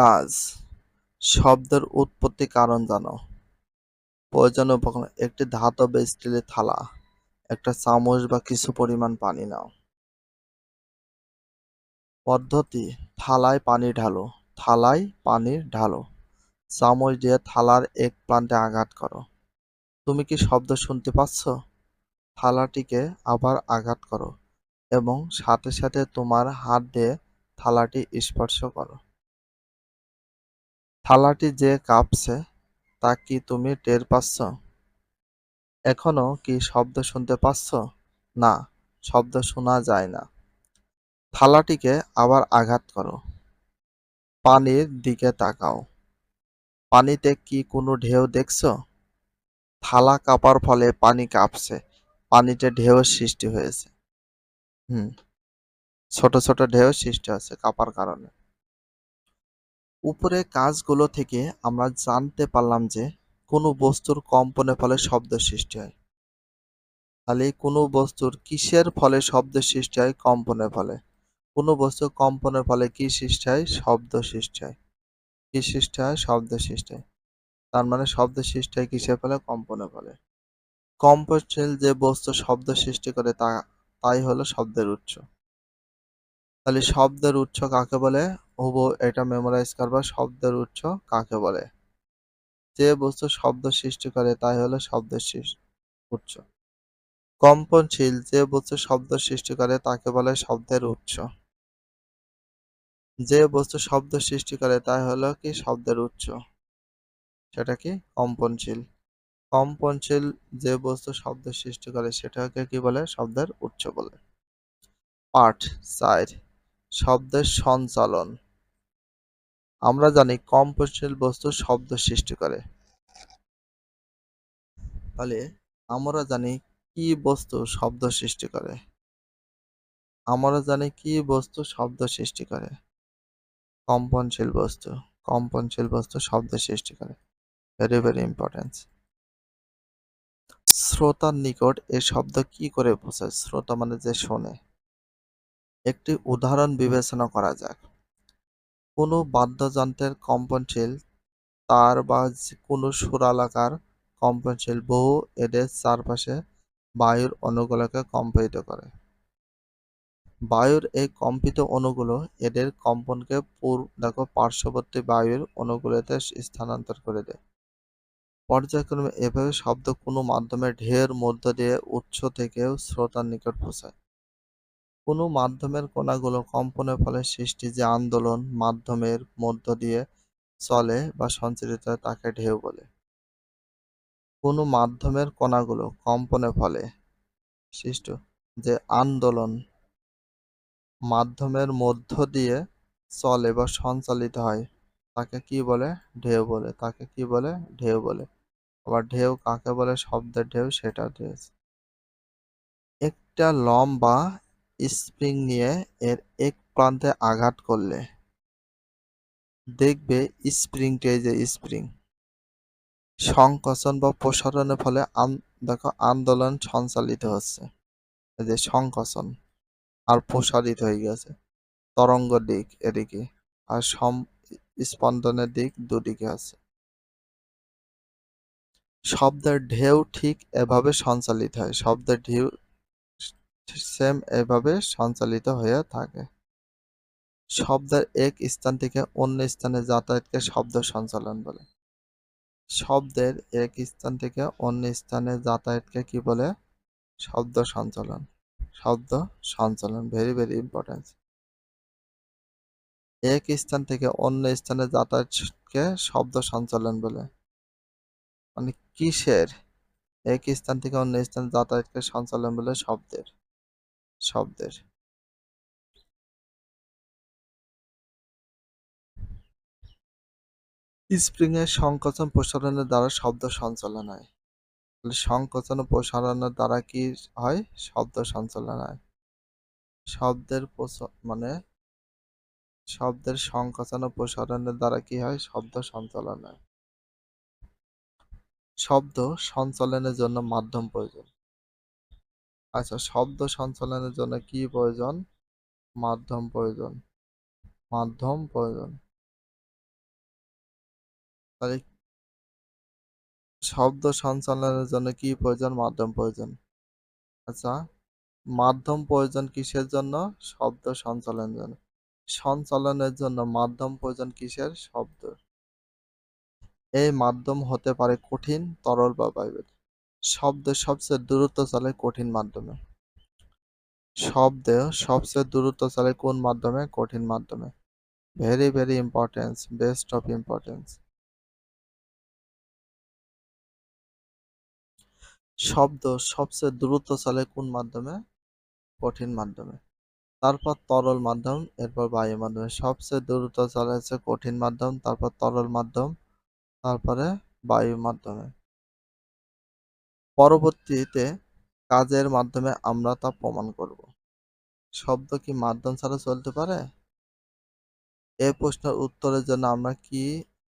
কাজ। শব্দের উৎপত্তি কারণ জানো। প্রয়োজনীয় উপকরণ, একটি ধাতব স্টিলের থালা, একটা চামচ বা কিছু পরিমাণ পানি নাও। পদ্ধতি, থালায় পানি ঢালো, থালায় পানি ঢালো। চামচ দিয়ে থালার এক প্রান্তে আঘাত করো। তুমি কি শব্দ শুনতে পাচ্ছ? থালাটিকে আবার আঘাত করো এবং সাথে সাথে তোমার হাত দিয়ে থালাটি স্পর্শ করো। থালাটি যে কাঁপছে, তা কি তুমি টের পাচ্ছ? এখনও কি শব্দ শুনতে পাচ্ছ? না, শব্দ শোনা যায় না। থালাটিকে আবার আঘাত করো। পানির দিকে তাকাও। পানিতে কি কোনো ঢেউ দেখছ? থালা কাঁপার ফলে পানি কাঁপছে। পানিতে ঢেউ সৃষ্টি হয়েছে। হুম, ছোট ছোট ঢেউ সৃষ্টি হয়েছে কাঁপার কারণে। উপরে কাজগুলো থেকে আমরা জানতে পারলাম যে কোনো বস্তুর কম্পনের ফলে শব্দ সৃষ্টি হয়। তাহলে কোনো বস্তুর কিসের ফলে শব্দ সৃষ্টি হয়? কম্পনের ফলে। কোনো বস্তু কম্পনের ফলে কি সৃষ্টি হয়? শব্দ সৃষ্টি হয়। কি সৃষ্টি হয়? শব্দ সৃষ্টি হয়। তার মানে শব্দ সৃষ্টি হয় কিসের ফলে? কম্পনের ফলে। কম্পনশীল যে বস্তু শব্দ সৃষ্টি করে তা, তাই হলো শব্দের উৎস। তাহলে শব্দের উৎস কাকে বলে? হুবহু এটা মেমোরাইজ করবা, শব্দের উৎস কাকে বলে? যে বস্তু শব্দ সৃষ্টি করে, তাই হলো শব্দের উৎস। কম্পনশীল, যে বস্তু শব্দ সৃষ্টি করে, তাকে বলে শব্দের উৎস। যে বস্তু শব্দ সৃষ্টি করে, তাই হলো কি? শব্দের উৎস। সেটা কি? কম্পনশীল। কম্পনশীল, যে বস্তু শব্দ সৃষ্টি করে, সেটাকে কি বলে? শব্দের উৎস বলে। পাঠ সাইড শব্দের সঞ্চালন। আমরা জানি কম্পনশীল বস্তু শব্দ সৃষ্টি করে। তাহলে আমরা জানি কি বস্তু শব্দ সৃষ্টি করে। আমরা জানি কি বস্তু শব্দ সৃষ্টি করে। কম্পনশীল বস্তু। কম্পনশীল বস্তু শব্দ সৃষ্টি করে। ভেরি ভেরি ইম্পর্টেন্ট শ্রোতার নিকট এ শব্দ কি করে পৌঁছায়? শ্রোতা মানে যে শোনে। একটি উদাহরণ বিবেচনা করা যাক। কোনো বাদ্যযন্ত্রের কম্পনশীল তার বা কোনো সুরালাকার কম্পনশীল বহু এদের চারপাশে বায়ুর অণুগুলোকে কম্পিত করে। বায়ুর এই কম্পিত অণুগুলো এদের কম্পনকে পূর্ব দেখো, পার্শ্ববর্তী বায়ুর অণুগুলোতে স্থানান্তর করে দেয়। পর্যায়ক্রমে এভাবে শব্দ কোনো মাধ্যমে ঢের মধ্য দিয়ে উৎস থেকেও শ্রোতার নিকট পৌঁছায়। কোনো মাধ্যমের কণাগুলো কম্পনের ফলে সৃষ্টি যে আন্দোলন মাধ্যমের মধ্য দিয়ে চলে বা সঞ্চালিত হয় তাকে ঢেউ বলে। কোনো মাধ্যমের কণাগুলো কম্পনের ফলে সৃষ্ট যে আন্দোলন মাধ্যমের মধ্য দিয়ে চলে বা সঞ্চালিত হয় তাকে কি বলে? ঢেউ বলে। তাকে কি বলে? ঢেউ বলে। আবার ঢেউ কাকে বলে? শব্দের ঢেউ সেটা দিয়েছে একটা লম্বা স্প্রিং নিয়ে এর এক প্রান্তে আঘাত করলে। দেখবে স্প্রিংটি এই যে স্প্রিং। সংকোচন বা প্রসারণের ফলে দেখো আন্দোলন সঞ্চালিত হচ্ছে। যে সংকোচন আর প্রসারিত হয়ে গেছে। তরঙ্গ দিক এদিকে আর সম, স্পন্দনের দিক দুদিকে আছে। শব্দের ঢেউ ঠিক এভাবে সঞ্চালিত হয়। শব্দের ঢেউ সেম এভাবে সঞ্চালিত হয়ে থাকে। শব্দের এক স্থান থেকে অন্য স্থানে যাতায়াতকে শব্দ সঞ্চালন বলে। শব্দের এক স্থান থেকে অন্য স্থানে যাতায়াতকে কি বলে? শব্দ সঞ্চালন। শব্দ সঞ্চালন ভেরি ভেরি ইম্পর্টেন্ট এক স্থান থেকে অন্য স্থানে যাতায়াতকে শব্দ সঞ্চালন বলে। মানে কিসের? এক স্থান থেকে অন্য স্থানে যাতায়াতকে সঞ্চালন বলে শব্দের। শব্দের। স্প্রিংয়ের সংকোচন প্রসারণের দ্বারা শব্দ সঞ্চালন হয়। সংকোচন ও প্রসারণের দ্বারা কি হয়? শব্দ সঞ্চালন হয়। শব্দের মানে শব্দের সংকোচন ও প্রসারণের দ্বারা কি হয়? শব্দ সঞ্চালন হয়। শব্দ সঞ্চালনের জন্য মাধ্যম প্রয়োজন। আচ্ছা শব্দ সঞ্চালনের জন্য কি প্রয়োজন? মাধ্যম প্রয়োজন। মাধ্যম প্রয়োজন। তাহলে শব্দ সঞ্চালনের জন্য কি প্রয়োজন? মাধ্যম প্রয়োজন। আচ্ছা মাধ্যম প্রয়োজন কিসের জন্য? শব্দ সঞ্চালনের জন্য। সঞ্চালনের জন্য মাধ্যম প্রয়োজন কিসের? শব্দ। এই মাধ্যম হতে পারে কঠিন, তরল বা বায়ুর শব্দ সবচেয়ে দ্রুত চলে কঠিন মাধ্যমে। শব্দ সবচেয়ে দ্রুত চলে কোন মাধ্যমে? কঠিন মাধ্যমে। Very very importance best of importance শব্দ সবচেয়ে দ্রুত চলে কোন মাধ্যমে? কঠিন মাধ্যমে। তারপর তরল মাধ্যম, এরপর বায়ু মাধ্যমে। সবচেয়ে দ্রুত চলে কঠিন মাধ্যম, তারপর তরল মাধ্যম, তারপরে বায়ু মাধ্যমে। পরবর্তীতে কাজের মাধ্যমে আমরা তা প্রমাণ করব। শব্দ কি মাধ্যম ছাড়া চলতে পারে? এ প্রশ্নের উত্তরের জন্য আমরা কি